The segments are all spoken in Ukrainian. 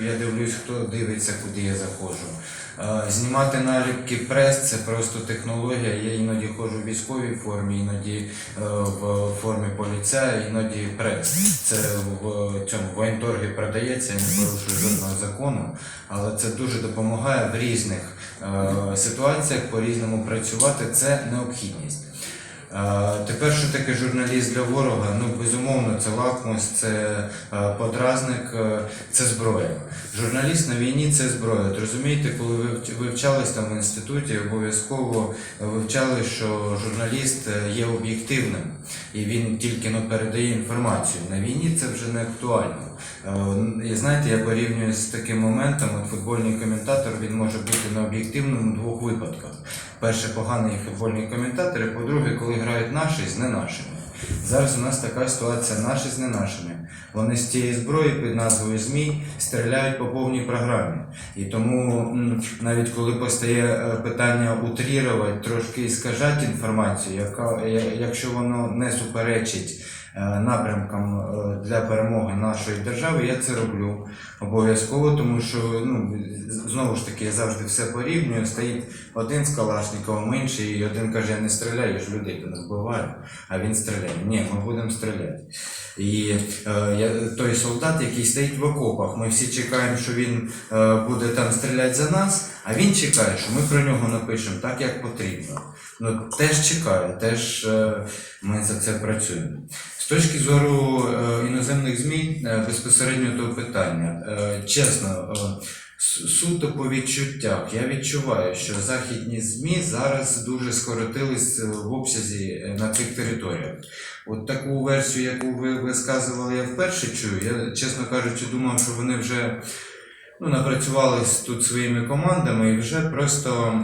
Я дивлюсь, хто дивиться, куди я заходжу. Е, Знімати наліпки прес це просто технологія. Я іноді ходжу в військовій формі, іноді е, в формі поліцая, іноді прес. Це в цьому воєнторгі продається, я не порушую жодного закону, але це дуже допомагає в різних е, ситуаціях по-різному працювати. Це необхідність. Тепер, що таке журналіст для ворога? Ну, безумовно, це лакмус, це подразник, е, це зброя. Журналіст на війні це зброя. От розумієте, коли ви вивчались там в інституті, обов'язково вивчали, що журналіст е, є об'єктивним і він тільки ну, передає інформацію. На війні це вже не актуально. Е, І знаєте, я порівнюю з таким моментом, от футбольний коментатор він може бути необ'єктивним у двох випадках. Перше, поганий футбольний коментатор, і по-друге, коли грають наші з не нашими. Зараз у нас така ситуація наші з не нашими. Вони з цієї зброї під назвою ЗМІ стріляють по повній програмі. І тому навіть коли постає е, питання утрірувати, трошки скажати інформацію, яка, якщо воно не суперечить напрямкам е, для перемоги нашої держави, я це роблю обов'язково, тому що ну, знову ж таки я завжди все порівнюю. Стоїть один з Калашниковим, інший, і один каже, я не стріляю, я ж людей не вбиваю, а він стріляє. Ні, ми будемо стріляти. І е, той солдат, який стоїть в окопах, ми всі чекаємо, що він е, буде там стріляти за нас, а він чекає, що ми про нього напишемо так, як потрібно. Ну, теж чекає, теж е, ми за це працюємо. З точки зору е, іноземних ЗМІ, е, безпосередньо до питання, е, чесно, суто по відчуттях, я відчуваю, що західні ЗМІ зараз дуже скоротились в обсязі на цих територіях. От таку версію, яку ви висказували, я вперше чую. Я, чесно кажучи, думав, що вони вже ну, напрацювались тут своїми командами і вже просто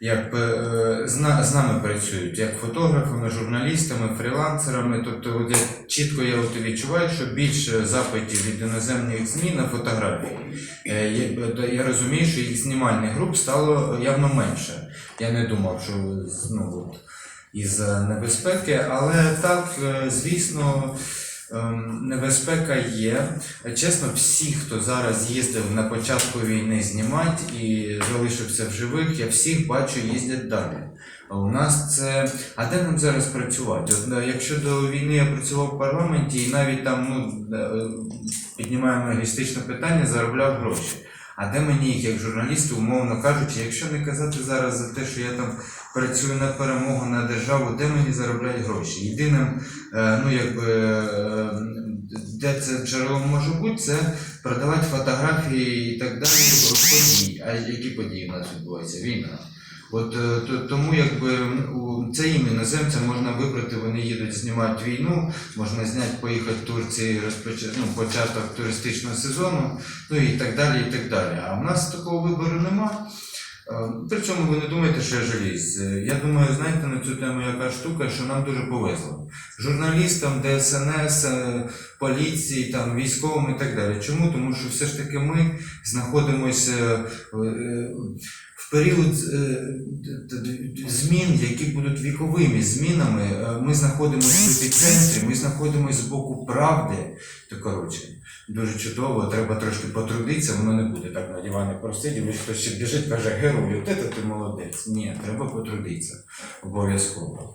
як е, з, нами працюють, як фотографами, журналістами, фрілансерами. Тобто, от я чітко я от відчуваю, що більше запитів від іноземних ЗМІ на фотографії. Е, Я, я розумію, що їх знімальних груп стало явно менше. Я не думав, що ну, от, із небезпеки, але так, е, звісно. Ем, Небезпека є. Чесно, всі, хто зараз їздив на початку війни знімати і залишився в живих, я всіх бачу, їздять далі. А у нас це. А де нам зараз працювати? От, е, якщо до війни я працював в парламенті і навіть там ну, е, піднімаємо логістичне питання, заробляв гроші. А де мені як журналісту, умовно кажучи, якщо не казати зараз за те, що я там працюю на перемогу на державу, де мені заробляють гроші? Єдиним, е, ну якби е, де це джерело може бути, це продавати фотографії і так далі подій. А які події в нас відбуваються? Війна. От е, то, тому якби це їм іноземцям можна вибрати, вони їдуть знімати війну, можна зняти, поїхати в Турції, розпочати ну, початок туристичного сезону, ну і так далі, і так далі. А в нас такого вибору нема. Е, При цьому ви не думаєте, що я жаліюсь. Е, Я думаю, знаєте на цю тему яка штука, що нам дуже повезло. Журналістам, ДСНС, поліції, там, військовим і так далі. Чому? Тому що все ж таки ми знаходимося період е, змін, які будуть віковими змінами. Е, Ми знаходимося в епіцентрі, ми знаходимося з боку правди. То коротше, дуже чудово, треба трошки потрудитися, воно не буде так на дивані просидів, хтось ще біжить, каже, герою, ти ти молодець. Ні, треба потрудитися обов'язково.